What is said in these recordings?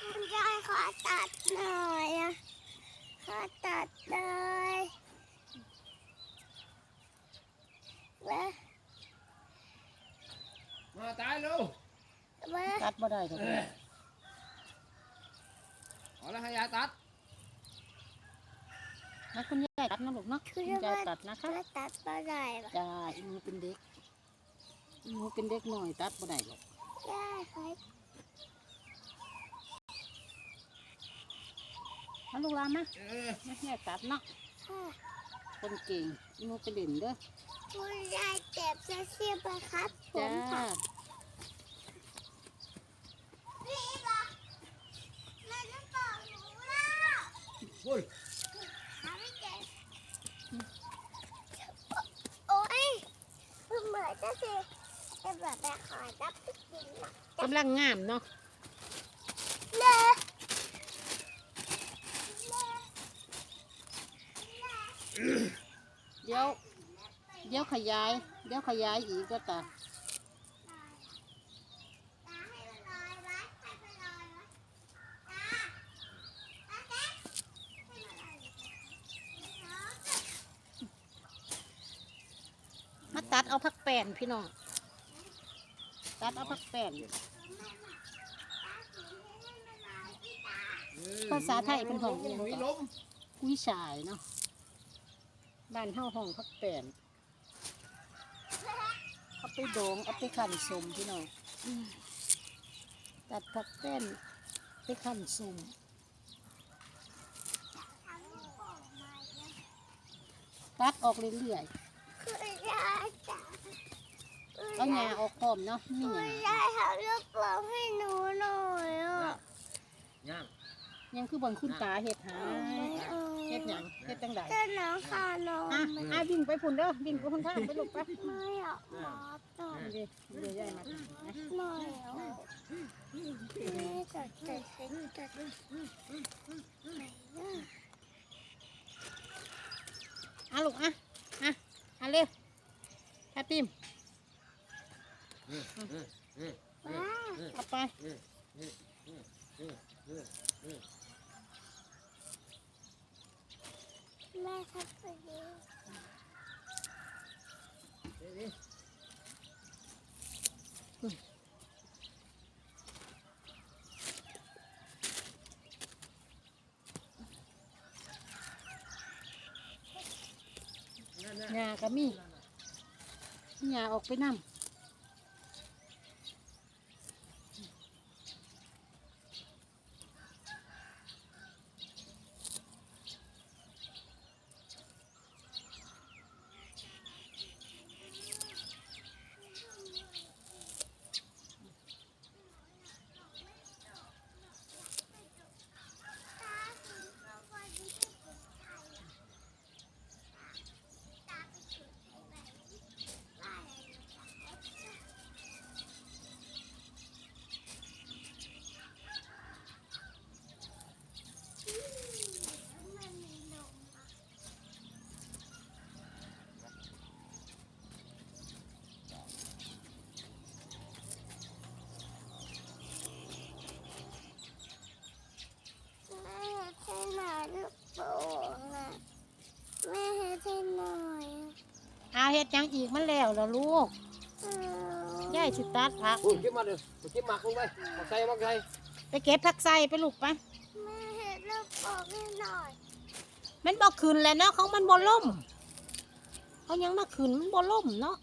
คุณยายขอตัดหน่อยอะขอตัดเลยเว้ยมาตายลูกเว้ยตัดบ่ได้ดอกเออเอาละให้ยาตัด นะคุณ ยายตัดนะลูกเนาะคุณยายตัดนะคะมาตัดปลาได้ปะจ้าอีหนูเป็นเด็กอีหนูเป็นเด็กหน่อยตัดบ่ได้หรอกยายขอมาลูกหลานมาเออแม่ยายตัดเนาะค่ะคนเก่งอีหนูไปเล่นเด้อคุณยายเจ็บจะเสียบครับผจ้ามค่ะนี่ปะมันจะบอกหนูแล้ว พ่น หาไม่เจอโอ้ยเหมือนจะสิจะ แบบไปขอรับไปกินนะกำลังงามเนาะเน่เดี๋ยว เดี๋ยวขยาย เดี๋ยวขยายอีกก็ตาตาให้มันลอยไว้ให้มันลอยไว้ตาตาแจ๊คให้มันลอยน้องมาตัดเอาพักแป้นพี่น้อง ตัดเอาพักแป้นภาษาไทยเป็นของมีลมกุ้ยฉายเนาะบ้านเฮาห้องพักแป้นเอาไปดองเอาไปขันสมพี่น้องตัดพักแป้นไปขันสมตัดออกเรื่อยคือยายจ๋าๆ เอาหญ้าออกพร้อมเนาะมีคืหญ้าอยายทำลูกโป่งให้หนูหน่อยอะย่างยังคือบนคุณตาเฮ็ดหาไม่เอาเฮ็ดหยังเฮ็ดจังไดเจ้าน้องค่ะน้องอะอะวิ่งไปพุ่นเด้อวิ่งไปพุ่นทางไปลูกไปไม่อยากหมอบต่อเดี๋ยวเดี๋ยวยายมาทำนะไม่เอาไม่จัดจัดจัดจัดไหนนะอะลูกอะอะอะเร็วแฮปปี้ ว้า เอาไปแม่ทับไปดีหญ้าก็มีหญ้าออกไปนำ ดยังอีกมันแล้วเหรอลูกยายสิตัดผัก อุ้ยคิมาเด้อคิดมาคุ้งไปใส่มาใส่ไปเก็บผักใส่ไปลูกไปแม่เห็ดลูกออกให้หน่อยมันบ่ขึ้นแล้วเนาะของมันบอลล่มเขายังมาขึ้นมันบอลล่มเนาะ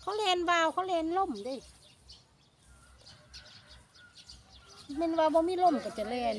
เขาเลนวาวเขาเลนล่มดิมันวาวบ่มีล่มก็จะเลน